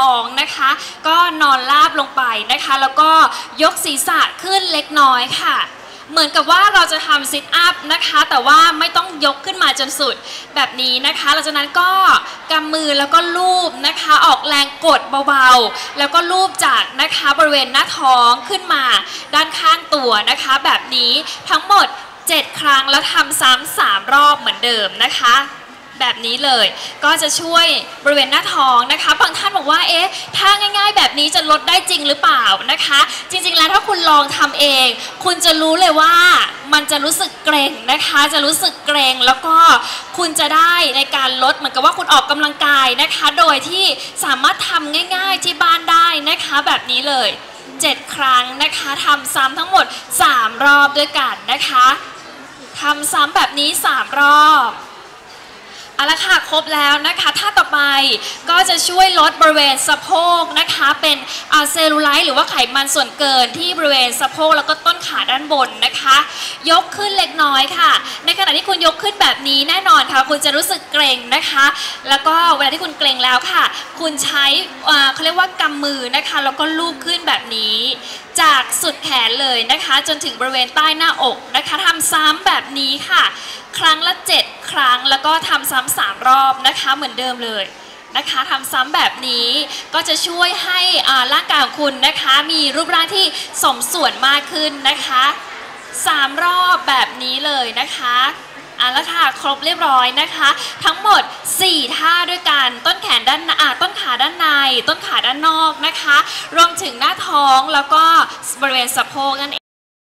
ท้องนะคะ ก็นอนราบลงไปนะคะ แล้วก็ยกศีรษะขึ้นเล็กน้อยค่ะ เหมือนกับว่าเราจะทำซิทอัพนะคะ แต่ว่าไม่ต้องยกขึ้นมาจนสุดแบบนี้นะคะ หลังจากนั้นก็กำมือแล้วก็ลูบนะคะ ออกแรงกดเบาๆ แล้วก็ลูบจากนะคะบริเวณหน้าท้องขึ้นมา ด้านข้างตัวนะคะ แบบนี้ทั้งหมด 7 ครั้งแล้วทำซ้ำสามรอบเหมือนเดิมนะคะ แบบนี้เลย ก็จะช่วยบริเวณหน้าท้องนะคะ บางท่านบอกว่าเอ๊ะถ้าง่ายๆ แบบนี้จะลดได้จริงหรือเปล่านะคะ จริงๆแล้วถ้าคุณลองทำเอง คุณจะรู้เลยว่ามันจะรู้สึกเกรงนะคะ จะรู้สึกเกรงแล้วก็คุณจะได้ในการลดเหมือนกับว่าคุณออกกำลังกายนะคะ โดยที่สามารถทำง่าย ๆที่บ้านได้นะคะแบบนี้เลย 7 ครั้งนะคะทำซ้ำทั้งหมด 3 รอบด้วยกันนะคะทำซ้ำแบบนี้ 3 รอบ เอาละค่ะครบแล้วนะคะท่าต่อไปก็จะช่วยลดบริเวณสะโพกนะคะเป็นเซลลูไลท์หรือว่าไขมันส่วนเกินที่บริเวณสะโพกแล้วก็ต้นขาด้านบนนะคะ ยกขึ้นเล็กน้อยค่ะ ในขณะที่คุณยกขึ้นแบบนี้แน่นอนค่ะ คุณจะรู้สึกเกร็งนะคะ แล้วก็เวลาที่คุณเกร็งแล้วค่ะ คุณใช้เขาเรียกว่ากำมือนะคะแล้วก็ลูบขึ้นแบบนี้ จากสุดแขนเลยนะคะ จนถึงบริเวณใต้หน้าอกนะคะทำซ้ำแบบนี้ค่ะ ครั้งละ 7 ครั้งแล้วก็ทำซ้ำสามรอบนะคะเหมือนเดิมเลยนะคะทำซ้ำแบบนี้ก็จะช่วยให้อ่าร่างกายของคุณนะคะ มีรูปร่างที่สมส่วนมากขึ้นนะคะสามรอบแบบนี้เลยนะคะอะแล้วค่ะครบเรียบร้อยนะคะ ทั้งหมด 4 ท่าด้วยกันต้นแขนด้าน ต้นขาด้านนอกนะคะ รวมถึงหน้าท้องแล้วก็บริเวณสะโพกนั่นเอง